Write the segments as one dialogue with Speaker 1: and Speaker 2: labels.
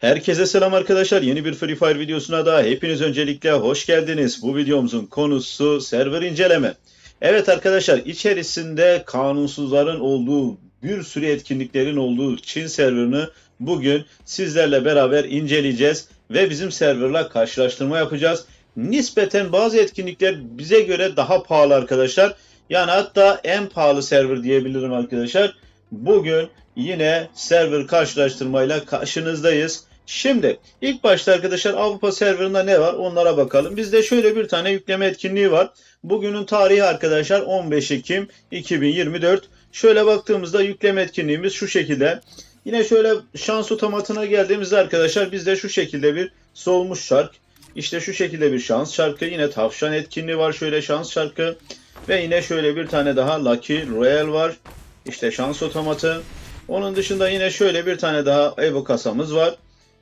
Speaker 1: Herkese selam arkadaşlar. Yeni bir Free Fire videosuna da hepiniz öncelikle hoş geldiniz. Bu videomuzun konusu server inceleme. Evet arkadaşlar içerisinde kanunsuzların olduğu bir sürü etkinliklerin olduğu Çin serverını bugün sizlerle beraber inceleyeceğiz ve bizim serverla karşılaştırma yapacağız. Nispeten bazı etkinlikler bize göre daha pahalı arkadaşlar. Yani hatta en pahalı server diyebilirim arkadaşlar. Bugün yine server karşılaştırmayla karşınızdayız. Şimdi ilk başta arkadaşlar Avrupa serverında ne var onlara bakalım. Bizde şöyle bir tane yükleme etkinliği var. Bugünün tarihi arkadaşlar 15 Ekim 2024. Şöyle baktığımızda yükleme etkinliğimiz şu şekilde. Yine şöyle şans otomatına geldiğimizde arkadaşlar bizde şu şekilde bir solmuş şark. İşte şu şekilde bir şans şarkı. Yine tavşan etkinliği var şöyle şans şarkı. Ve yine şöyle bir tane daha Lucky Royal var. İşte şans otomatı. Onun dışında yine şöyle bir tane daha Evo kasamız var.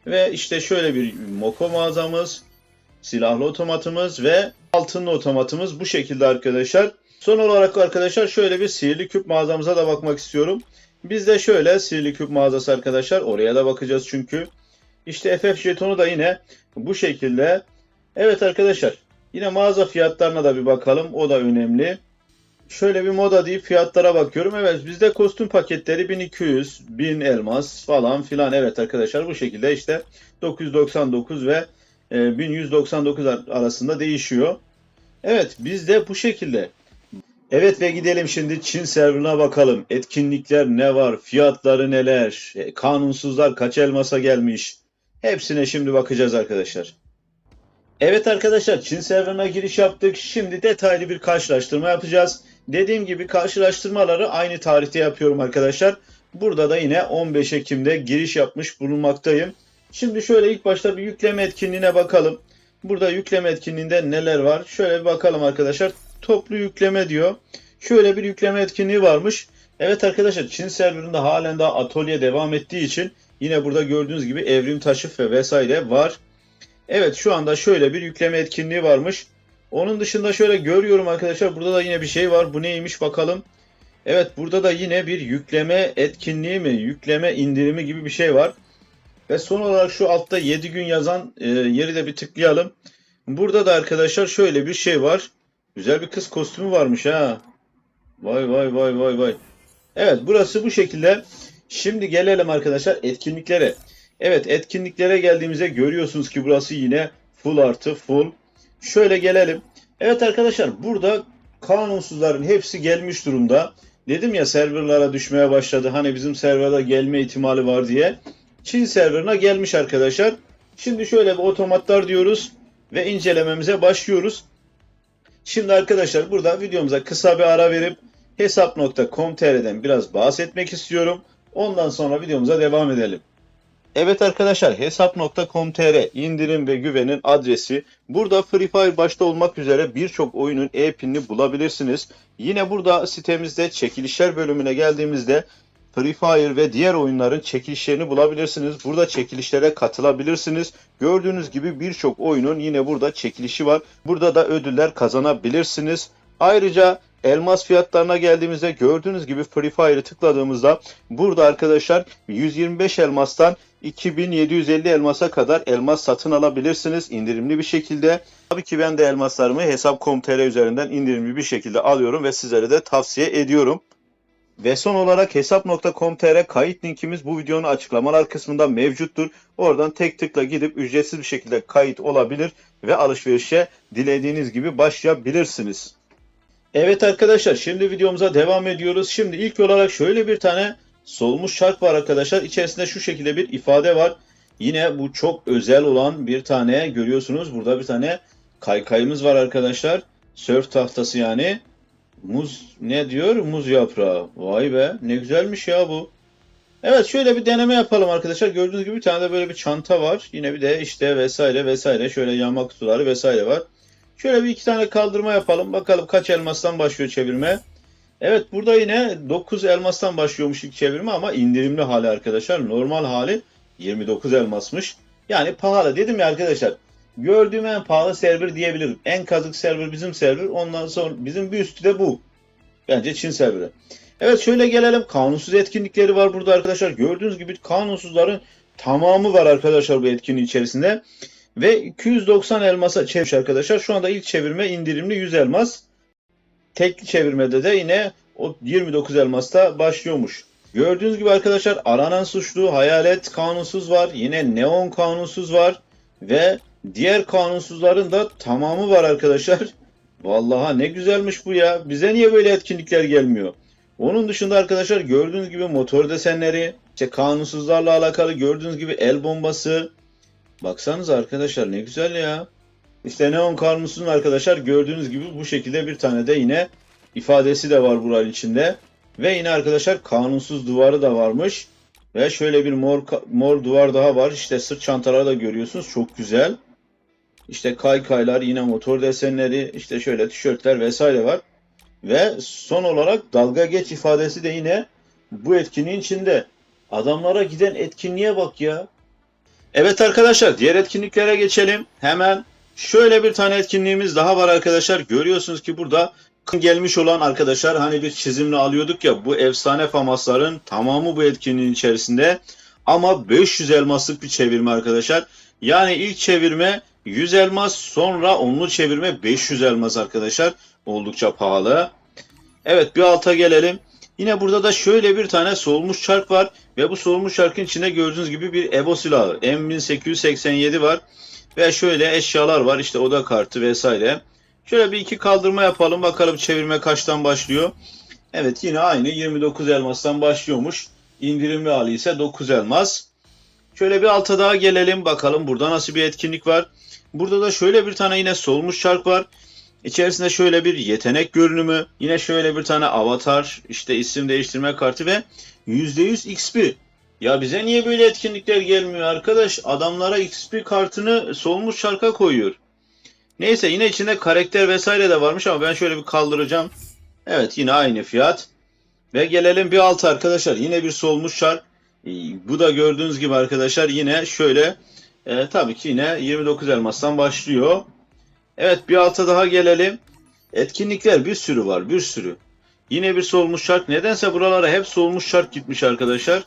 Speaker 1: Ve işte şöyle bir Moko mağazamız, silahlı otomatımız ve altınlı otomatımız bu şekilde arkadaşlar. Son olarak arkadaşlar şöyle bir sihirli küp mağazamıza da bakmak istiyorum. Bizde şöyle sihirli küp mağazası arkadaşlar. Oraya da bakacağız çünkü. İşte FF jetonu da yine bu şekilde. Evet arkadaşlar yine mağaza fiyatlarına da bir bakalım. O da önemli. Şöyle bir moda deyip fiyatlara bakıyorum. Evet bizde kostüm paketleri 1200, 1000 elmas falan filan. Evet arkadaşlar bu şekilde işte 999 ve e, 1199 ar- arasında değişiyor. Evet bizde bu şekilde. Evet ve gidelim şimdi Çin serverına bakalım. Etkinlikler ne var? Fiyatları neler? e, Kanunsuzlar kaç elmasa gelmiş? Hepsine şimdi bakacağız arkadaşlar. Evet arkadaşlar Çin serverına giriş yaptık. Şimdi detaylı bir karşılaştırma yapacağız. Dediğim gibi karşılaştırmaları aynı tarihte yapıyorum arkadaşlar. Burada da yine 15 Ekim'de giriş yapmış bulunmaktayım. Şimdi şöyle ilk başta bir yükleme etkinliğine bakalım. Burada yükleme etkinliğinde neler var? Şöyle bir bakalım arkadaşlar. Toplu yükleme diyor. Şöyle bir yükleme etkinliği varmış. Evet arkadaşlar Çin serverında halen daha atölye devam ettiği için yine burada gördüğünüz gibi evrim taşı ve vesaire var. Evet şu anda şöyle bir yükleme etkinliği varmış. Onun dışında şöyle görüyorum arkadaşlar burada da yine bir şey var. Bu neymiş bakalım. Evet burada da yine bir yükleme etkinliği mi, yükleme indirimi gibi bir şey var. Ve son olarak şu altta 7 gün yazan e, yeri de bir tıklayalım. Burada da arkadaşlar şöyle bir şey var. Güzel bir kız kostümü varmış ha. Vay vay vay vay vay. Evet burası bu şekilde. Şimdi gelelim arkadaşlar etkinliklere. Evet etkinliklere geldiğimizde görüyorsunuz ki burası yine full artı full. Şöyle gelelim. Evet arkadaşlar burada kanunsuzların hepsi gelmiş durumda. Dedim ya serverlara düşmeye başladı. Hani bizim serverda gelme ihtimali var diye. Çin serverına gelmiş arkadaşlar. Şimdi şöyle bir otomatlar diyoruz ve incelememize başlıyoruz. Şimdi arkadaşlar burada videomuza kısa bir ara verip hesap.com.tr'den biraz bahsetmek istiyorum. Ondan sonra videomuza devam edelim. Evet arkadaşlar hesap.com.tr indirim ve güvenin adresi. Burada Free Fire başta olmak üzere birçok oyunun e-pinini bulabilirsiniz. Yine burada sitemizde çekilişler bölümüne geldiğimizde Free Fire ve diğer oyunların çekilişlerini bulabilirsiniz. Burada çekilişlere katılabilirsiniz. Gördüğünüz gibi birçok oyunun yine burada çekilişi var. Burada da ödüller kazanabilirsiniz. Ayrıca elmas fiyatlarına geldiğimizde gördüğünüz gibi Free Fire'ı tıkladığımızda burada arkadaşlar 125 elmastan 2750 elmasa kadar elmas satın alabilirsiniz indirimli bir şekilde. Tabii ki ben de elmaslarımı hesap.com.tr üzerinden indirimli bir şekilde alıyorum ve sizlere de tavsiye ediyorum. Ve son olarak hesap.com.tr kayıt linkimiz bu videonun açıklamalar kısmında mevcuttur. Oradan tek tıkla gidip ücretsiz bir şekilde kayıt olabilir ve alışverişe dilediğiniz gibi başlayabilirsiniz. Evet arkadaşlar şimdi videomuza devam ediyoruz. Şimdi ilk olarak şöyle bir tane solmuş şark var arkadaşlar. İçerisinde şu şekilde bir ifade var. Yine bu çok özel olan bir tane görüyorsunuz. Burada bir tane kaykayımız var arkadaşlar. Sörf tahtası yani. Muz ne diyor? Muz yaprağı. Vay be ne güzelmiş ya bu. Evet şöyle bir deneme yapalım arkadaşlar. Gördüğünüz gibi bir tane de böyle bir çanta var. Yine bir de işte vesaire vesaire. Şöyle yağma kutuları vesaire var. Şöyle bir iki tane kaldırma yapalım. Bakalım kaç elmastan başlıyor çevirme. Evet burada yine 9 elmastan başlıyormuş ilk çevirme ama indirimli hali arkadaşlar. Normal hali 29 elmasmış. Yani pahalı dedim ya arkadaşlar. Gördüğüm en pahalı server diyebilirim. En kazık server bizim server. Ondan sonra bizim bir üstü de bu. Bence Çin serveri. Evet şöyle gelelim. Kanunsuz etkinlikleri var burada arkadaşlar. Gördüğünüz gibi kanunsuzların tamamı var arkadaşlar bu etkinliğin içerisinde. Ve 290 elmasa çevirmiş arkadaşlar. Şu anda ilk çevirme indirimli 100 elmas. Tekli çevirmede de yine o 29 elmasta başlıyormuş. Gördüğünüz gibi arkadaşlar aranan suçlu, hayalet kanunsuz var. Yine neon kanunsuz var. Ve diğer kanunsuzların da tamamı var arkadaşlar. Vallahi ne güzelmiş bu ya. Bize niye böyle etkinlikler gelmiyor? Onun dışında arkadaşlar gördüğünüz gibi motor desenleri, işte kanunsuzlarla alakalı gördüğünüz gibi el bombası. Baksanız arkadaşlar ne güzel ya. İşte neon kanunsuzun arkadaşlar gördüğünüz gibi bu şekilde bir tane de yine ifadesi de var buranın içinde. Ve yine arkadaşlar kanunsuz duvarı da varmış. Ve şöyle bir mor mor duvar daha var. İşte sırt çantaları da görüyorsunuz. Çok güzel. İşte kaykaylar, yine motor desenleri, işte şöyle tişörtler vesaire var. Ve son olarak dalga geç ifadesi de yine bu etkinliğin içinde. Adamlara giden etkinliğe bak ya. Evet arkadaşlar diğer etkinliklere geçelim. Hemen şöyle bir tane etkinliğimiz daha var arkadaşlar. Görüyorsunuz ki burada gelmiş olan arkadaşlar hani bir çizimle alıyorduk ya bu efsane famasların tamamı bu etkinliğin içerisinde. Ama 500 elmaslık bir çevirme arkadaşlar. Yani ilk çevirme 100 elmas sonra onlu çevirme 500 elmas arkadaşlar. Oldukça pahalı. Evet bir alta gelelim. Yine burada da şöyle bir tane solmuş çark var. Ve bu solmuş çarkın içinde gördüğünüz gibi bir EBO silahı. M1887 var. Ve şöyle eşyalar var. İşte oda kartı vesaire. Şöyle bir iki kaldırma yapalım. Bakalım çevirme kaçtan başlıyor. Evet yine aynı 29 elmastan başlıyormuş. İndirimli hali ise 9 elmas. Şöyle bir alta daha gelelim. Bakalım burada nasıl bir etkinlik var. Burada da şöyle bir tane yine solmuş çark var. İçerisinde şöyle bir yetenek görünümü, yine şöyle bir tane avatar, işte isim değiştirme kartı ve %100 XP. Ya bize niye böyle etkinlikler gelmiyor arkadaş? Adamlara XP kartını solmuş çarka koyuyor. Neyse yine içinde karakter vesaire de varmış ama ben şöyle bir kaldıracağım. Evet yine aynı fiyat. Ve gelelim bir alt arkadaşlar. Yine bir solmuş çark. Ee, Bu da gördüğünüz gibi arkadaşlar yine şöyle e, tabii ki yine 29 elmastan başlıyor. Evet bir alta daha gelelim. Etkinlikler bir sürü var bir sürü. Yine bir solmuş şark. Nedense buralara hep solmuş şark gitmiş arkadaşlar.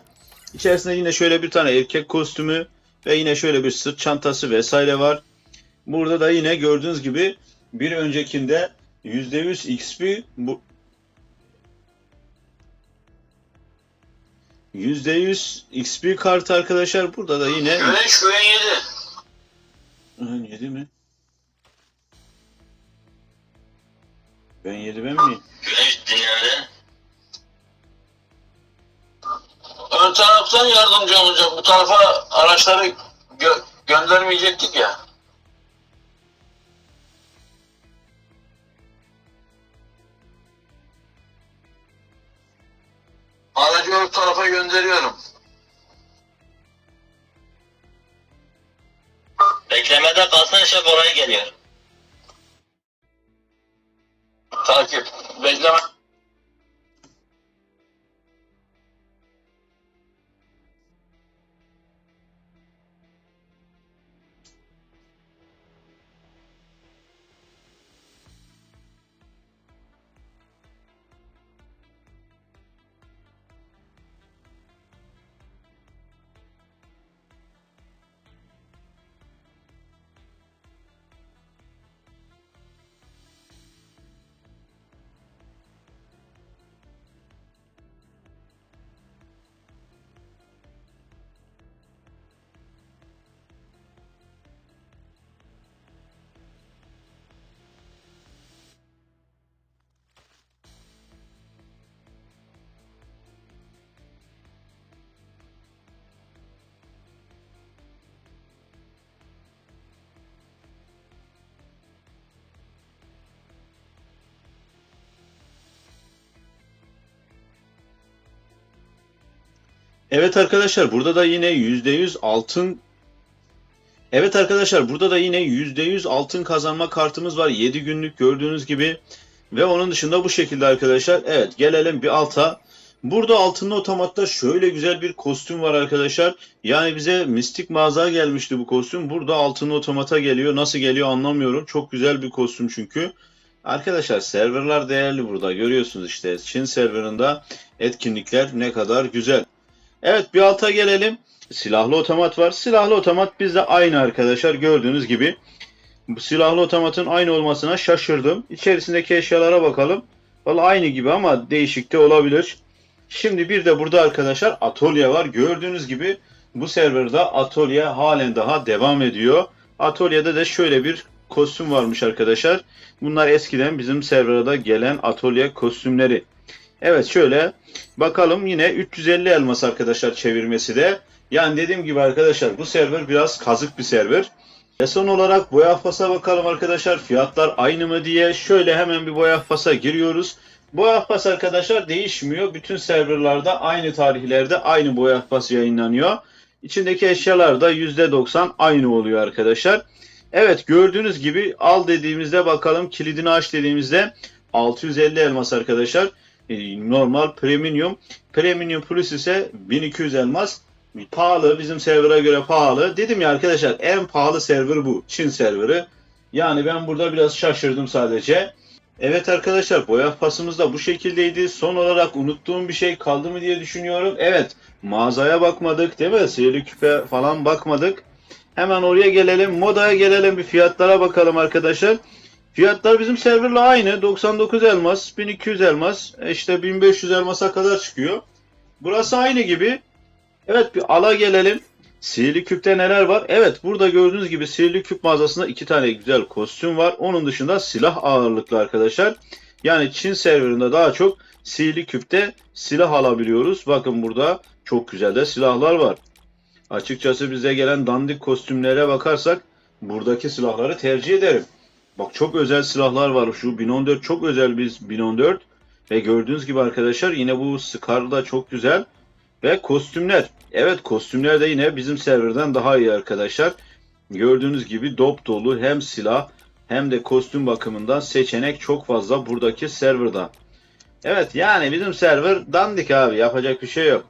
Speaker 1: İçerisinde yine şöyle bir tane erkek kostümü ve yine şöyle bir sırt çantası vesaire var. Burada da yine gördüğünüz gibi bir öncekinde %100 XP bu %100 XP kartı arkadaşlar. Burada da yine
Speaker 2: Güneş güven yedi.
Speaker 1: Aha, yedi mi? Ben yedi ben mi?
Speaker 2: Taraftan yardımcı olacak. Bu tarafa araçları gö- göndermeyecektik ya. Aracı ön tarafa gönderiyorum.
Speaker 3: Beklemede kalsın şef oraya geliyor.
Speaker 2: Takip. Bekleme.
Speaker 1: Evet arkadaşlar burada da yine %100 altın Evet arkadaşlar burada da yine %100 altın kazanma kartımız var. 7 günlük gördüğünüz gibi. Ve onun dışında bu şekilde arkadaşlar. Evet gelelim bir alta. Burada altınlı otomatta şöyle güzel bir kostüm var arkadaşlar. Yani bize mistik mağaza gelmişti bu kostüm. Burada altınlı otomata geliyor. Nasıl geliyor anlamıyorum. Çok güzel bir kostüm çünkü. Arkadaşlar serverlar değerli burada. Görüyorsunuz işte Çin serverında etkinlikler ne kadar güzel. Evet bir alta gelelim. silahlı otomat var. Silahlı otomat bizde aynı arkadaşlar gördüğünüz gibi. Bu silahlı otomatın aynı olmasına şaşırdım. İçerisindeki eşyalara bakalım. Vallahi aynı gibi ama değişik de olabilir. Şimdi bir de burada arkadaşlar atölye var. Gördüğünüz gibi bu serverda atölye halen daha devam ediyor. Atölyede de şöyle bir kostüm varmış arkadaşlar. Bunlar eskiden bizim serverda gelen atölye kostümleri. Evet şöyle bakalım yine 350 elmas arkadaşlar çevirmesi de. Yani dediğim gibi arkadaşlar bu server biraz kazık bir server. Ve son olarak boya fasa bakalım arkadaşlar. Fiyatlar aynı mı diye. Şöyle hemen bir boya fasa giriyoruz. Boya fas arkadaşlar değişmiyor. Bütün serverlarda aynı tarihlerde aynı boya fas yayınlanıyor. İçindeki eşyalar da %90 aynı oluyor arkadaşlar. Evet gördüğünüz gibi al dediğimizde bakalım kilidini aç dediğimizde 650 elmas arkadaşlar. Ee, Normal premium. Premium plus ise 1200 elmas. Pahalı bizim server'a göre pahalı. Dedim ya arkadaşlar en pahalı server bu. Çin serverı. Yani ben burada biraz şaşırdım sadece. Evet arkadaşlar boya pasımız da bu şekildeydi. Son olarak unuttuğum bir şey kaldı mı diye düşünüyorum. Evet mağazaya bakmadık değil mi? Sihirli küpe falan bakmadık. Hemen oraya gelelim. Modaya gelelim bir fiyatlara bakalım arkadaşlar. Fiyatlar bizim serverla aynı. 99 elmas, 1200 elmas, işte 1500 elmasa kadar çıkıyor. Burası aynı gibi. Evet bir ala gelelim. Sihirli küpte neler var? Evet burada gördüğünüz gibi sihirli küp mağazasında iki tane güzel kostüm var. Onun dışında silah ağırlıklı arkadaşlar. Yani Çin serverında daha çok sihirli küpte silah alabiliyoruz. Bakın burada çok güzel de silahlar var. Açıkçası bize gelen dandik kostümlere bakarsak buradaki silahları tercih ederim. Bak çok özel silahlar var. Şu 1014 çok özel bir 1014. Ve gördüğünüz gibi arkadaşlar yine bu Scar da çok güzel. Ve kostümler. Evet kostümler de yine bizim serverden daha iyi arkadaşlar. Gördüğünüz gibi dop dolu hem silah hem de kostüm bakımından seçenek çok fazla buradaki serverda. Evet yani bizim server dandik abi yapacak bir şey yok.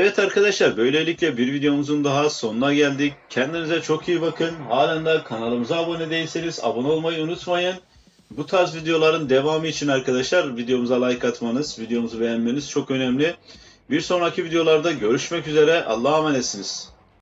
Speaker 1: Evet arkadaşlar böylelikle bir videomuzun daha sonuna geldik. Kendinize çok iyi bakın. Halen de kanalımıza abone değilseniz abone olmayı unutmayın. Bu tarz videoların devamı için arkadaşlar videomuza like atmanız, videomuzu beğenmeniz çok önemli. Bir sonraki videolarda görüşmek üzere. Allah'a emanetsiniz.